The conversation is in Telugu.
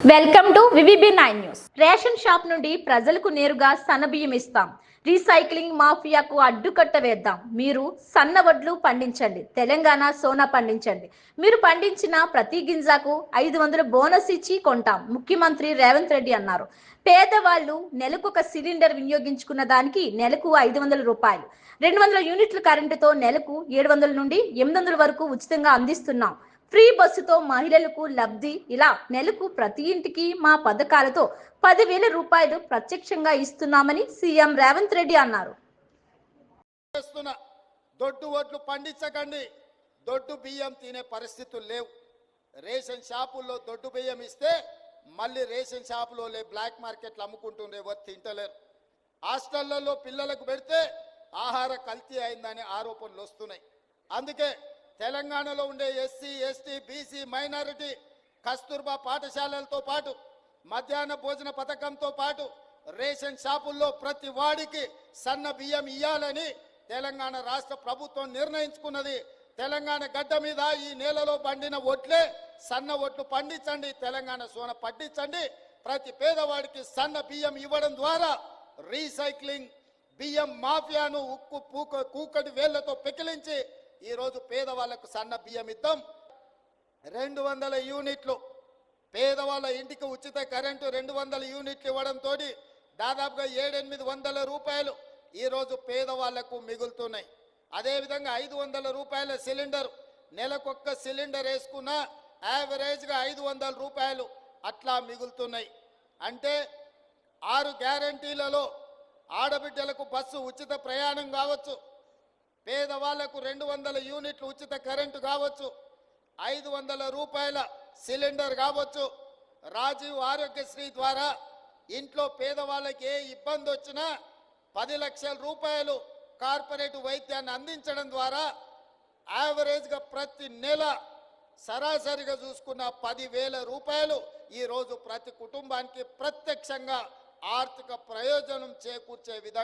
Welcome to VVB nine news. Ration shop నుండి ప్రజలకు నేరుగా సన్నబియ్యం ఇస్తాం. రీసైక్లింగ్ మాఫియాకు అడ్డుకట్ట వేద్దాం. మీరు సన్న వడ్లు పండించండి. తెలంగాణ సోనా పండించండి. మీరు పండించిన ప్రతి గింజకు ఐదు వందలు బోనస్ ఇచ్చి కొంటాం. ముఖ్యమంత్రి రేవంత్ రెడ్డి అన్నారు. పేదవాళ్ళు నెలకు ఒక సిలిండర్ వినియోగించుకున్న దానికి నెలకు ఐదు వందల రూపాయలు. రెండు వందల యూనిట్ల కరెంటుతో నెలకు ఏడు వందల నుండి ఎనిమిది వందల వరకు ఉచితంగా అందిస్తున్నాం. ఫ్రీ బస్సుతో మహిళలకు లబ్ధి. ఇలా నెలకు ప్రతి ఇంటికి మా పథకాలతో పదివేల రూపాయలు ప్రత్యక్షంగా ఇస్తున్నామని సీఎం రేవంత్ రెడ్డి అన్నారు. దొడ్డు ఓట్లు పండించకండి. దొడ్డు బియ్యం తినే పరిస్థితులు లేవు. రేషన్ షాపుల్లో దొడ్డు బియ్యం ఇస్తే మళ్ళీ రేషన్ షాపులో లే బ్లాక్ మార్కెట్లు అమ్ముకుంటుండే ఎవరు తింటలేరు. హాస్టళ్ళలో పిల్లలకు పెడితే ఆహార కల్తీ అయిందనే ఆరోపణలు వస్తున్నాయి. అందుకే తెలంగాణలో ఉండే SC ST BC minority Kasturba పాఠశాలలతో పాటు మధ్యాహ్న భోజన పథకంతో పాటు రేషన్ షాపుల్లో ప్రతి వాడికి సన్న బియ్యం ఇయ్యాలని తెలంగాణ రాష్ట్ర ప్రభుత్వం నిర్ణయించుకున్నది. తెలంగాణ గడ్డ మీద ఈ నేలలో పండిన ఒట్లే సన్న ఒట్లు పండించండి తెలంగాణ సోన పండించండి ప్రతి పేదవాడికి సన్న బియ్యం ఇవ్వడం ద్వారా రీసైక్లింగ్ బియ్యం మాఫియాను ఉక్కు పూక కూకటి వేళ్ళతో పెకిలి ఈరోజు సన్న బియ్యం ఇద్దాం. రెండు వందల యూనిట్లు పేదవాళ్ళ ఇంటికి ఉచిత కరెంటు రెండు వందల యూనిట్లు ఇవ్వడంతో దాదాపుగా ఏడెనిమిది వందల రూపాయలు ఈరోజు పేదవాళ్ళకు మిగులుతున్నాయి. అదేవిధంగా ఐదు వందల రూపాయల సిలిండర్ నెలకొక్క సిలిండర్ వేసుకున్న యావరేజ్గా ఐదు వందల రూపాయలు అట్లా మిగులుతున్నాయి. అంటే ఆరు గ్యారంటీలలో ఆడబిడ్డలకు బస్సు ఉచిత ప్రయాణం కావచ్చు. పేదవాళ్ళకు రెండు వందల యూనిట్లు ఉచిత కరెంటు కావచ్చు ఐదు వందల రూపాయల సిలిండర్ కావచ్చు. రాజీవ్ ఆరోగ్యశ్రీ ద్వారా ఇంట్లో పేదవాళ్ళకి ఏ ఇబ్బంది వచ్చినా పది లక్షల రూపాయలు కార్పొరేట్ వైద్యాన్ని అందించడం ద్వారా యావరేజ్గా ప్రతి నెల సరాసరిగా చూసుకున్న పదివేల రూపాయలు ఈరోజు ప్రతి కుటుంబానికి ప్రత్యక్షంగా ఆర్థిక ప్రయోజనం చేకూర్చే విధంగా